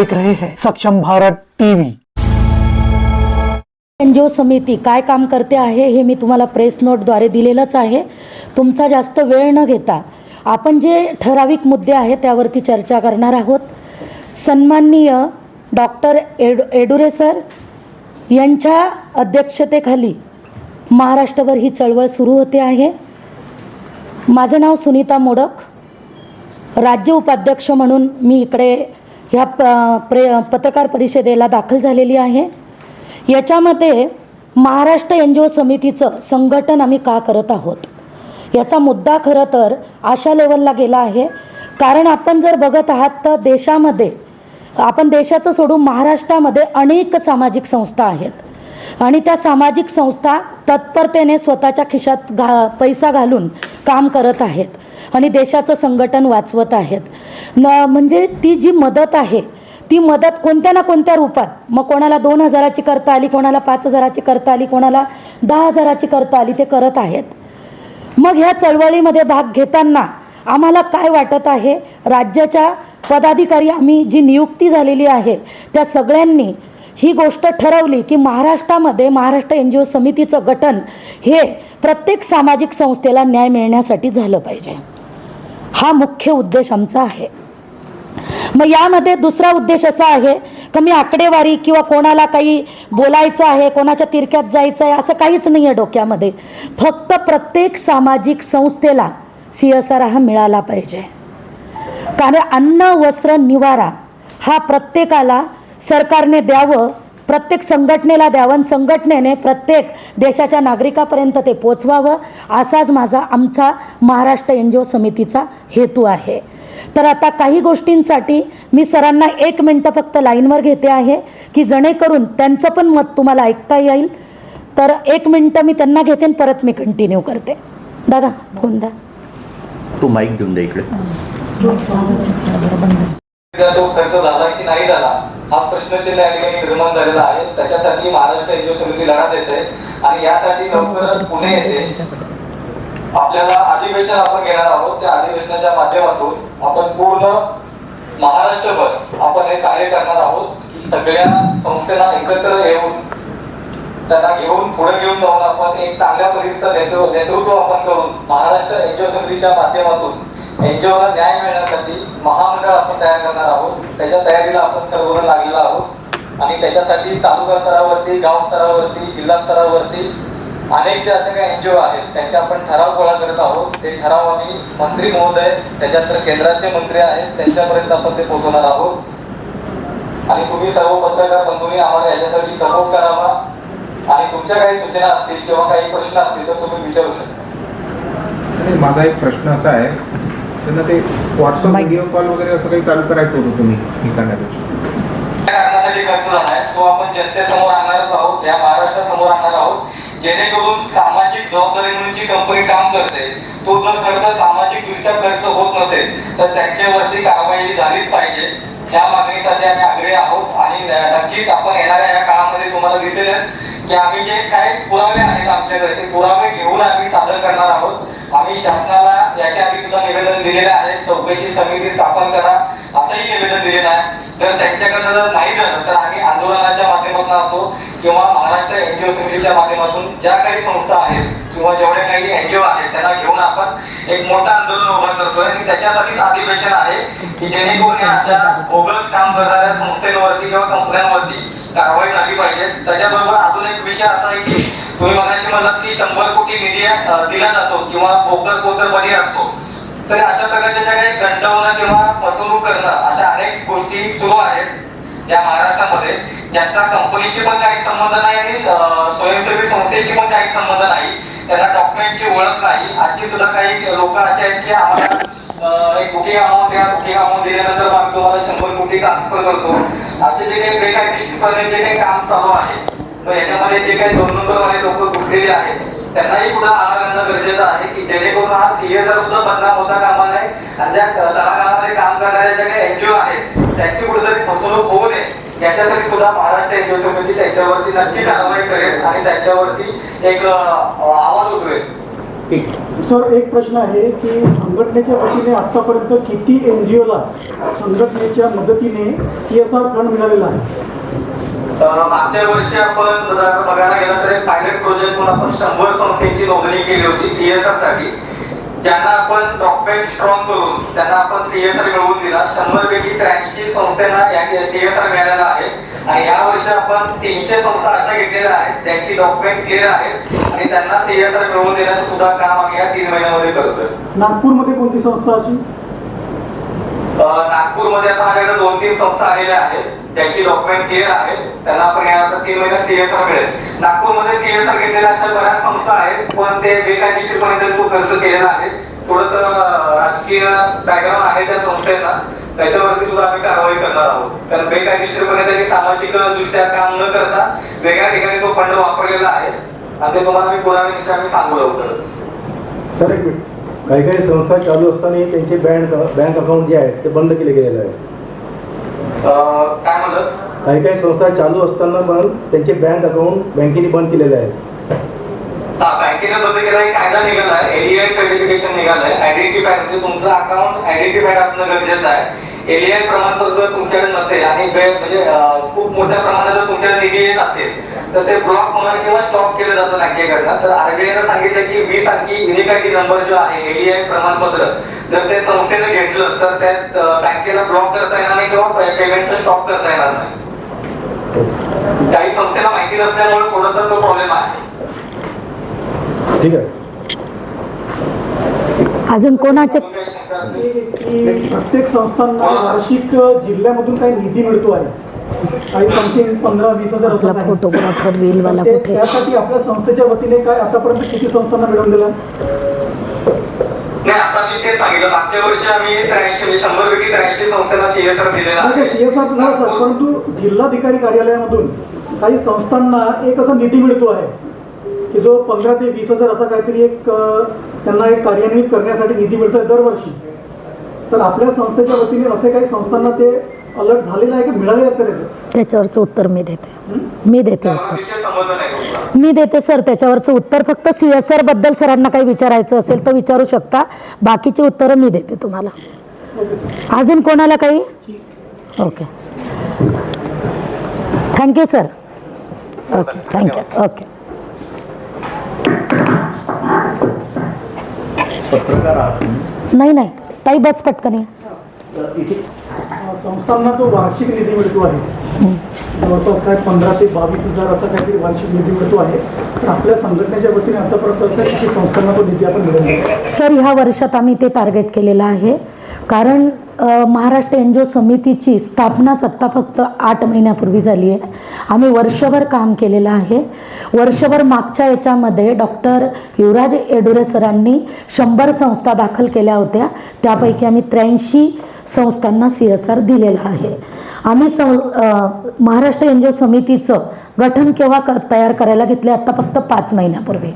देख रहे हैं। सक्षम भारत टीवी। एनजीओ समिती काय काम करते आहे हे मी तुम्हाला प्रेस नोटद्वारे दिलेलंच आहे. तुमचा जास्त वेळ न घेता आपण जे ठराविक मुद्दे आहेत त्यावरती चर्चा करणार आहोत. सन्माननीय डॉक्टर एड एडुरे सर यांच्या अध्यक्षतेखाली महाराष्ट्रभर ही चळवळ सुरू होते आहे. माझं नाव सुनीता मोडक. राज्य उपाध्यक्ष म्हणून मी इकडे ह्या प प्रे पत्रकार परिषदेला दाखल झालेली आहे. याच्यामध्ये महाराष्ट्र एन जी ओ समितीचं संघटन आम्ही का करत आहोत? याचा मुद्दा खरं तर अशा लेवलला गेला आहे. कारण आपण जर बघत आहात तर देशामध्ये आपण देशाचं सोडून महाराष्ट्रामध्ये अनेक सामाजिक संस्था आहेत. आणि त्या सामाजिक संस्था तत्परतेने स्वतःच्या खिशात घा पैसा घालून काम करत आहेत आणि देशाचं संघटन वाचवत आहेत. न म्हणजे ती जी मदत आहे ती मदत कोणत्या ना कोणत्या रूपात मग कोणाला दोन हजाराची करता आली कोणाला पाच हजाराची करता आली कोणाला दहा हजाराची करता आली ते करत आहेत. मग ह्या चळवळीमध्ये भाग घेताना आम्हाला काय वाटत आहे? राज्याच्या पदाधिकारी आम्ही जी नियुक्ती झालेली आहे त्या सगळ्यांनी ही गोष्ट ठरवली की महाराष्ट्रामध्ये महाराष्ट्र एन जी ओ समितीचं गठन हे प्रत्येक सामाजिक संस्थेला न्याय मिळण्यासाठी झालं पाहिजे. हा मुख्य उद्देश आमचा आहे. मग यामध्ये दुसरा उद्देश असा आहे की मी आकडेवारी किंवा कोणाला काही बोलायचं आहे कोणाच्या तिरक्यात जायचं आहे असं काहीच नाही आहे डोक्यामध्ये. फक्त प्रत्येक सामाजिक संस्थेला सी एस आर हा मिळाला पाहिजे. कारण अन्न वस्त्र निवारा हा प्रत्येकाला सरकारने द्यावं प्रत्येक संघटनेला द्यावं आणि संघटनेने प्रत्येक देशाच्या नागरिकापर्यंत ते पोचवावं असाच माझा आमचा महाराष्ट्र एन जी ओ समितीचा हेतू आहे. तर आता काही गोष्टींसाठी मी सरांना एक मिनटं फक्त लाईनवर घेते आहे की जेणेकरून त्यांचं पण मत तुम्हाला ऐकता येईल. तर एक मिनटं मी त्यांना घेते आणि परत मी कंटिन्यू करते. दादा फोन द्या. तू माईक देऊन दे इकडे. तो खर्च झाला की नाही झाला हा प्रश्नचिन्ह या ठिकाणी निर्माण झालेला आहे त्याच्यासाठी महाराष्ट्र एनजीओ समिती लढा देते आणि यासाठी लवकरच पुणे येते. आपल्याला अधिवेशन आपण घेणार आहोत त्या अधिवेशनाच्या माध्यमातून आपण पूर्ण महाराष्ट्रभर आपण हे कार्य करणार आहोत की सगळ्या संस्थेला एकत्र येऊन त्यांना घेऊन पुढे घेऊन जाऊन आपण एक चांगल्या पद्धतीचं नेतृत्व नेतृत्व आपण करून महाराष्ट्र एनजीओ समितीच्या माध्यमातून यांच्यावर न्याय मिळण्यासाठी महामंडळ आपण तयार करणार आहोत. त्याच्या तयारीला आपण सर्वजण लागलेलो आहोत. आणि त्याच्यासाठी तालुका स्तरावरती गाव स्तरावरती जिल्हा स्तरावरती अनेक जे असे काही एन जी ओ आहेत त्यांचे आपण ठराव गोळा करत आहोत. ते ठराव आम्ही मंत्री महोदय त्याच्यानंतर केंद्राचे मंत्री आहेत त्यांच्यापर्यंत आपण ते पोहोचवणार आहोत. आणि तुम्ही सर्व पत्रकार बंधूंनी आम्हाला याच्यासाठी सपोर्ट करावा. आणि तुमच्या काही सूचना असतील किंवा काही प्रश्न असतील तर तुम्ही विचारू शकता. माझा एक प्रश्न असा आहे त्यांना ते व्हॉट्सअप व्हिडिओ कॉल वगैरे असं काही चालू करायचं होतं तुम्ही खर्च झालाय तो आपण जनतेसमोर आणणारच आहोत या महाराष्ट्रासमोर आणणार आहोत. जेणेकरून सामाजिक जबाबदारी म्हणून जी कंपनी काम करते. तो जर खर्च सामाजिक दृष्ट्या खर्च होत नसेल तर त्यांच्यावरती कारवाई झालीच पाहिजे. या मागणीसाठी आम्ही आग्रही आहोत आणि नक्कीच आपण येणाऱ्या या काळामध्ये तुम्हाला दिसेलच. की आम्ही जे काही पुरावे आहेत आमच्याकडे ते पुरावे घेऊन आम्ही सादर करणार आहोत. आम्ही शासनाला याच्या आधी सुद्धा निवेदन दिलेलं आहे चौकशी समिती स्थापन करा असंही निवेदन दिलेलं आहे. जर त्यांच्याकडनं जर नाही झालं तर आम्ही आंदोलनाच्या माध्यमातून असो किंवा महाराष्ट्र एनजीओ समितीच्या माध्यमातून ज्या काही संस्था आहेत किंवा जेवढे काही एनजीओ आहेत त्यांना घेऊन आपण एक मोठं आंदोलन उभं करतोय. आणि त्याच्यासाठीच अधिवेशन आहे की जेणेकरून अशा बोगस काम करणाऱ्या संस्थेवरती किंवा कंपन्यांवरती कारवाई झाली पाहिजे. त्याच्याबरोबर अजून एक विषय असा आहे की तुम्ही मगाशी म्हणलात की शंभर कोटी निधी दिला जातो किंवा पोकर पोकर बळी असतो. तर अशा प्रकारच्या ज्या काही गंडवणं किंवा फसवणूक करणं अशा अनेक गोष्टी सुरू आहेत या महाराष्ट्रामध्ये ज्यांचा कंपनीशी पण काही संबंध नाही आणि स्वयंसेवी संस्थेशी पण काही संबंध नाही. त्यांना डॉक्युमेंटची ओळख नाही. अशी सुद्धा काही लोक असे आहेत की आम्हाला एक बुकिंग अमाऊंट द्या बुकिंग अमाऊंट दिल्यानंतर मग आम्ही तुम्हाला शंभर कोटी ट्रान्सफर करतो. असे जे काही बेकायदेशीरपणे जे काही काम चालू आहे मग याच्यामध्ये जे काही दोन नंबरवाले लोक घुसलेले आहेत त्यांनाही पुढे आळा घालणं गरजेचं आहे की जेणेकरून हा सीएसआर सुद्धा बदनाम होता कामा नये आणि ज्या तळागाळामध्ये काम करणाऱ्या ज्या काही एनजीओ आहेत त्यांची कुठेतरी फसवणूक होऊ नये. याच्यासाठी सुद्धा महाराष्ट्र एनजीओ समिती त्यांच्यावरती नक्की कारवाई करेल आणि त्यांच्यावरती एक आवाज उठवेल. सर एक प्रश्न आहे की संघटनेच्या वतीने आतापर्यंत किती एन जी ओला संघटनेच्या मदतीने सी एस आर फंड मिळालेला आहे? मागच्या वर्षी आपण बघायला गेलं तर पायलट प्रोजेक्ट म्हणून आपण शंभर संस्थेची नोंदणी केली होती सीएसआरसाठी ज्यांना आपण डॉक्युमेंट स्ट्रॉंग करून त्यांना आपण सीएसआर मिळवून दिला. शंभर पैकी त्र्याऐंशी संस्थांना सीएसआर मिळालेला आहे. आणि या वर्षी आपण तीनशे संस्था अशा घेतलेल्या आहेत. त्यांची डॉक्युमेंट क्लिअर आहेत आणि त्यांना सीएसआर मिळवून देण्याचं सुद्धा काम आम्ही या तीन महिन्यामध्ये करतोय. नागपूरमध्ये कोणती संस्था अशी? नागपूरमध्ये आता माझ्याकडे दोन तीन संस्था आलेल्या आहेत. त्यांची डॉक्युमेंट क्लिअर आहे त्यांना आपण या आता तीन महिन्यात सीएसआर मिळेल. नागपूरमध्ये सीएसआर घेतलेल्या अशा बऱ्याच संस्था आहेत पण ते बेकायदेशीरपणे त्यांनी खर्च केलेला आहे. थोडस राजकीय बॅकग्राऊंड आहे त्या संस्थेचा. त्याच्यावरती सुद्धा आम्ही कारवाई करणार आहोत. कारण बेकायदेशीरपणे त्यांनी सामाजिक दृष्ट्या काम न करता वेगळ्या ठिकाणी तो फंड वापरलेला आहे. आणि ते तुम्हाला मी पुराव्याविषयी आम्ही सांगू लवकरच. सर एक मिनिट. काही काही संस्था चालू असताना त्यांचे बँक बँक अकाउंट जे आहेत ते बंद केले गेलेले आहे काय म्हणलं काही काही संस्था चालू असताना पण त्यांचे बँक अकाउंट बँकेने बंद केलेले आहेत. हा बँकेने बंद केला एक कायदा निघाला आहे एलईआय सर्टिफिकेशन निघालं आहे आयडेंटिफाय म्हणजे तुमचं अकाउंट आयडेंटिफाईड असणं गरजेचं आहे. एलईआय प्रमाणपत्र जर तुमच्याकडे नसेल आणि म्हणजे खूप मोठ्या प्रमाणात जर तुमच्याकडे निधी येत असेल तर ते ब्लॉक होणार किंवा स्टॉप केलं जातं बँकेकडनं तर आरबीआयनं सांगितलं की वीस अंकी युनिक नंबर जो आहे एलईआय प्रमाणपत्र जर ते संस्थेनं घेतलं तर त्यात बँकेला ब्लॉक करता येणार नाही किंवा पेमेंट स्टॉप करता येणार नाही. काही संस्थेला माहिती नसल्यामुळे थोडासा तो प्रॉब्लेम आहे. ठीक आहे. अजून प्रत्येक संस्थांना वार्षिक जिल्ह्यामधून काही निधी मिळतो आहे. काही समथिंग पंधरा वीस हजार आपला. फोटोग्राफर रीलवाला कुठे? त्यासाठी आपल्या संस्थेच्या वतीने काय आतापर्यंत किती संस्थांना मिळवून दिलं? नाही आता मी ते सांगितलं. मागच्या वर्षी आम्ही त्र्याऐंशी म्हणजे शंभर पैकी त्र्याऐंशी संस्थांना सीएसआर दिलेला ठीक आहे सी एस आर झालं सर परंतु जिल्हाधिकारी कार्यालयामधून काही संस्थांना एक असा निधी मिळतो आहे की जो पंधरा ते वीस हजार असा काहीतरी एक त्यांना एक कार्यान्वित करण्यासाठी निधी मिळतो आहे दरवर्षी. तर आपल्या संस्थेच्या वतीने असे काही संस्थांना ते अलर्ट झालेलं आहे की? मिळाले आहेत का त्याचे? त्याच्यावरचं उत्तर मी देते. मी देते उत्तर. मी देते सर. त्याच्यावरचं उत्तर फक्त सी एस आरबद्दल सरांना काही विचारायचं असेल तर विचारू शकता. बाकीची उत्तरं मी देते तुम्हाला. Okay sir. अजून कोणाला काही? Okay. Thank you sir okay thank you okay. नाही नाही. ताई बस पटकन या. इथे संस्थांना जो वार्षिक निधी मिळतो आहे जवळपास काय पंधरा ते बावीस हजार असा काहीतरी वार्षिक निधी मिळतो आहे तर आपल्या संघटनेच्या वतीने आतापर्यंत असं की संस्थांना तो निधी आपण मिळवला सर ह्या वर्षात आम्ही ते टार्गेट केलेलं आहे. कारण महाराष्ट्र एन जी ओ समितीची स्थापनाच आत्ता फक्त आठ महिन्यापूर्वी झाली आहे. आम्ही वर्षभर काम केलेलं आहे. वर्षभर मागच्या याच्यामध्ये डॉक्टर युवराज येडुरे सरांनी शंभर संस्था दाखल केल्या होत्या. त्यापैकी आम्ही त्र्याऐंशी संस्थांना सी एस आर दिलेला आहे. आम्ही सं महाराष्ट्र एन जी ओ समितीचं गठन केव्हा क तयार करायला घेतले आत्ता फक्त पाच महिन्यापूर्वी.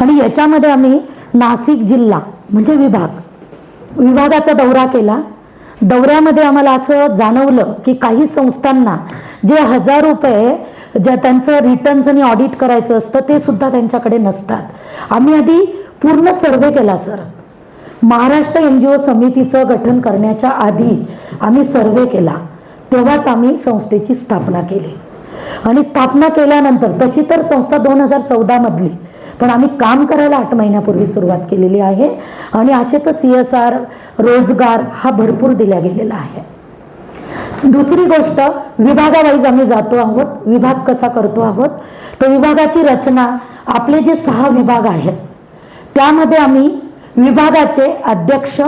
आणि याच्यामध्ये आम्ही नाशिक जिल्हा म्हणजे विभाग विभागाचा दौरा केला. दौऱ्यामध्ये आम्हाला असं जाणवलं की काही संस्थांना जे हजार रुपये ज्या त्यांचं रिटर्न्स आणि ऑडिट करायचं असतं ते सुद्धा त्यांच्याकडे नसतात. आम्ही आधी पूर्ण सर्वे केला sir Maharashtra N G O समितीचं गठन करण्याच्या आधी आम्ही सर्वे केला. तेव्हाच आम्ही संस्थेची स्थापना केली. आणि स्थापना केल्यानंतर तशी तर संस्था दोन हजार चौदामधली पण आम्ही काम करायला आठ महिन्यापूर्वी सुरुवात केलेली आहे. आणि असे तर सी एस आर रोजगार हा भरपूर दिला गेलेला आहे. दुसरी गोष्ट विभागावाईज आम्ही जातो आहोत. विभाग कसा करतो आहोत? तर विभागाची रचना आपले जे सहा विभाग आहेत त्यामध्ये आम्ही विभागाचे अध्यक्ष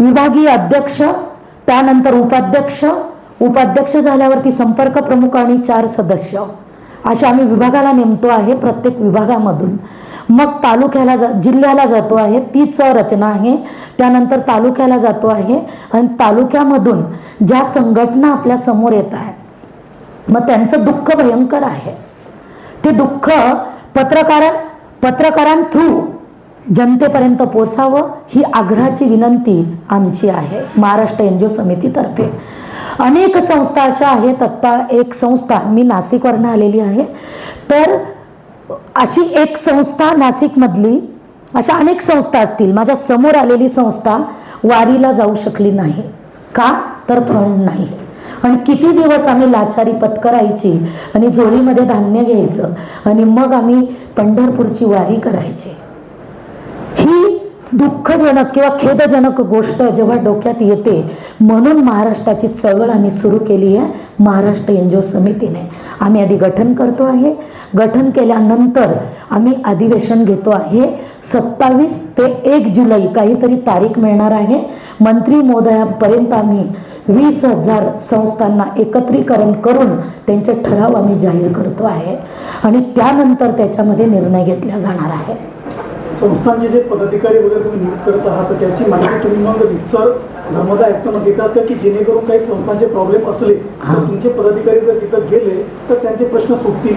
विभागीय अध्यक्ष त्यानंतर उपाध्यक्ष उपाध्यक्ष झाल्यावरती संपर्क प्रमुख आणि चार सदस्य. अशा आम्ही विभागाला नेमतो आहे प्रत्येक विभागामधून. मग तालुक्याला जा जिल्ह्याला जातो आहे. तीच रचना आहे. त्यानंतर तालुक्याला जातो आहे. आणि तालुक्यामधून ज्या संघटना आपल्यासमोर येत आहे मग त्यांचं दुःख भयंकर आहे. ते दुःख पत्रकारा पत्रकारांथ्रू जनतेपर्यंत पोचावं ही आग्रहाची विनंती आमची आहे. महाराष्ट्र एन जी ओ समितीतर्फे. अनेक संस्था अशा आहेत. आत्ता एक संस्था मी नाशिकवरनं आलेली आहे. तर अशी एक संस्था नाशिकमधली अशा अनेक संस्था असतील. माझ्यासमोर आलेली संस्था वारीला जाऊ शकली नाही. का? तर फंड नाही. आणि किती दिवस आम्ही लाचारी पत्करायची आणि जोडीमध्ये धान्य घ्यायचं आणि मग आम्ही पंढरपूरची वारी करायची? दुःखजनक किंवा खेदजनक गोष्ट जेव्हा डोक्यात येते म्हणून महाराष्ट्राची चळवळ आम्ही सुरू केली आहे महाराष्ट्र एन जी ओ समितीने. आम्ही आधी गठन करतो आहे. गठन केल्यानंतर आम्ही अधिवेशन घेतो आहे. सत्तावीस ते एक जुलै काहीतरी तारीख मिळणार आहे. मंत्री महोदयापर्यंत आम्ही वीस हजार संस्थांना एकत्रीकरण करून त्यांचे ठराव आम्ही जाहीर करतो आहे. आणि त्यानंतर त्याच्यामध्ये निर्णय घेतला जाणार आहे. संस्थांचे जे पदाधिकारी वगैरे तुम्ही नियुक्त करत आहात त्याची माहिती तुम्ही मग रितसर नर्मदा आयुक्तांना देतात का की जेणेकरून काही संस्थांचे प्रॉब्लेम असले तर. तुमचे पदाधिकारी जर तिथं गेले तर त्यांचे प्रश्न सुटतील.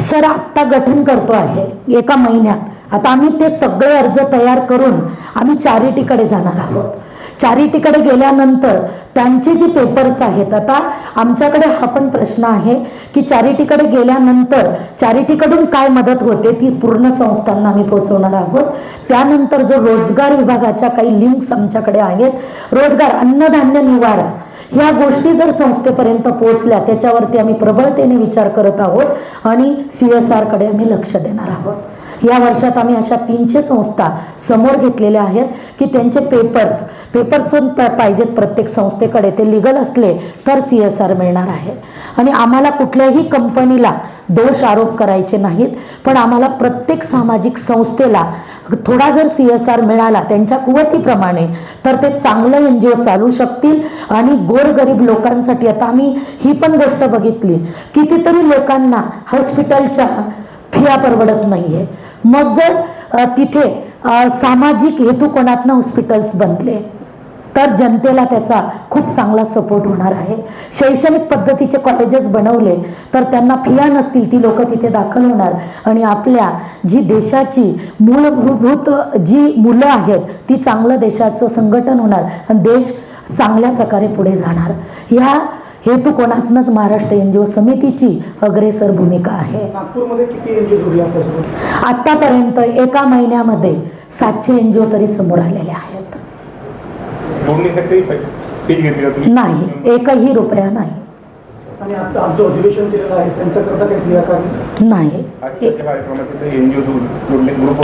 सर आत्ता गठन करतो आहे एका महिन्यात. आता आम्ही ते सगळे अर्ज तयार करून आम्ही चॅरिटीकडे जाणार आहोत. चॅरिटीकडे गेल्यानंतर त्यांचे जे पेपर्स आहेत आता आमच्याकडे हा पण प्रश्न आहे की चॅरिटीकडे गेल्यानंतर चॅरिटीकडून काय मदत होते ती पूर्ण संस्थांना आम्ही पोहोचवणार आहोत. त्यानंतर जो रोजगार विभागाच्या काही लिंक्स आमच्याकडे आहेत रोजगार अन्नधान्य निवारा ह्या गोष्टी जर संस्थेपर्यंत पोहोचल्या त्याच्यावरती आम्ही प्रबळतेने विचार करत आहोत आणि सी एस आरकडे आम्ही लक्ष देणार आहोत. या वर्षात आम्ही अशा तीनशे संस्था समोर घेतलेल्या आहेत की त्यांचे पेपर्स पेपर्स पाहिजेत प्रत्येक संस्थेकडे. ते लिगल असले तर सी एस आर मिळणार आहे. आणि आम्हाला कुठल्याही कंपनीला दोष आरोप करायचे नाहीत पण आम्हाला प्रत्येक सामाजिक संस्थेला थोडा जर सी एस आर मिळाला त्यांच्या कुवतीप्रमाणे तर ते चांगलं एन जी ओ चालू शकतील आणि गोरगरीब लोकांसाठी. आता आम्ही ही पण गोष्ट बघितली कितीतरी लोकांना हॉस्पिटलच्या फिया परवडत नाही आहे मग जर तिथे सामाजिक सामाजिक हेतुकोनातनं हॉस्पिटल्स बनले तर जनतेला त्याचा खूप चांगला सपोर्ट होणार आहे. शैक्षणिक पद्धतीचे कॉलेजेस बनवले तर त्यांना फिया नसतील ती लोक तिथे दाखल होणार. आणि आपल्या जी देशाची मूलभूत जी मुलं आहेत ती चांगलं देशाचं संघटन होणार. आणि देश चांगल्या प्रकारे पुढे जाणार. ह्या हेतुकोनातनंच महाराष्ट्र एन जी ओ समितीची अग्रेसर भूमिका आहे. आत्तापर्यंत एका महिन्यामध्ये सातशे एन जी ओ तरी समोर आलेले आहेत. नाही एकही रुपया नाही. आणि आता आमचं अधिवेशन केलेलं आहे त्यांच्याकरता काही क्रियाकारी नाही.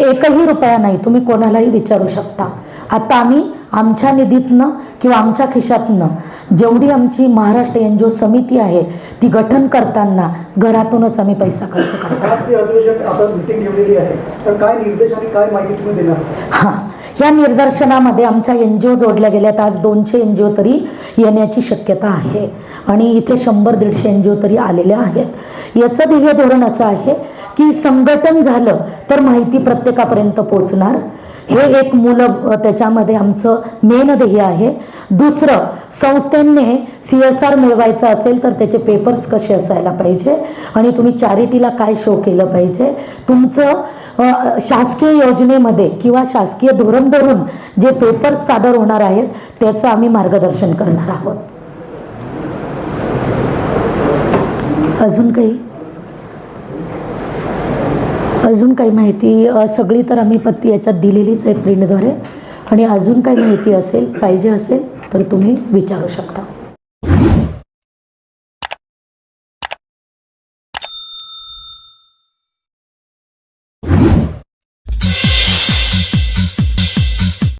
एकही रुपया नाही तुम्ही कोणालाही विचारू शकता. आता आम्ही आमच्या निधीतनं किंवा आमच्या खिशातनं जेवढी आमची महाराष्ट्र एन जी ओ समिती आहे ती गठन करताना घरातूनच आम्ही पैसा खर्च करतो. अधिवेशन आपण मिटिंग ठेवलेली आहे तर काय निर्देश आणि काय माहिती तुम्ही देणार? हां या निदर्शनामध्ये आमच्या एन जी ओ जोडल्या गेल्यात. आज दोनशे एन जी ओ तरी येण्याची शक्यता आहे. आणि इथे शंभर दीडशे एन जी ओ तरी आलेल्या आहेत. याचं ध्येय धोरण असं आहे की संघटन झालं तर माहिती प्रत्येकापर्यंत पोचणार हे एक मूल त्याच्यामध्ये आमचं मेन ध्येय आहे. दुसरं संस्थेने सी एस आर मिळवायचं असेल तर त्याचे पेपर्स कसे असायला पाहिजे आणि तुम्ही चॅरिटीला काय शो केलं पाहिजे? तुमचं शासकीय योजनेमध्ये किंवा शासकीय धोरण धरून जे पेपर्स सादर होणार आहेत त्याचं आम्ही मार्गदर्शन करणार आहोत. अजून काही? अजून काही माहिती सगळी तर आम्ही पत्ती याच्यात दिलेलीच आहे प्रिंटद्वारे आणि अजून काही माहिती असेल पाहिजे असेल तर तुम्ही विचारू शकता.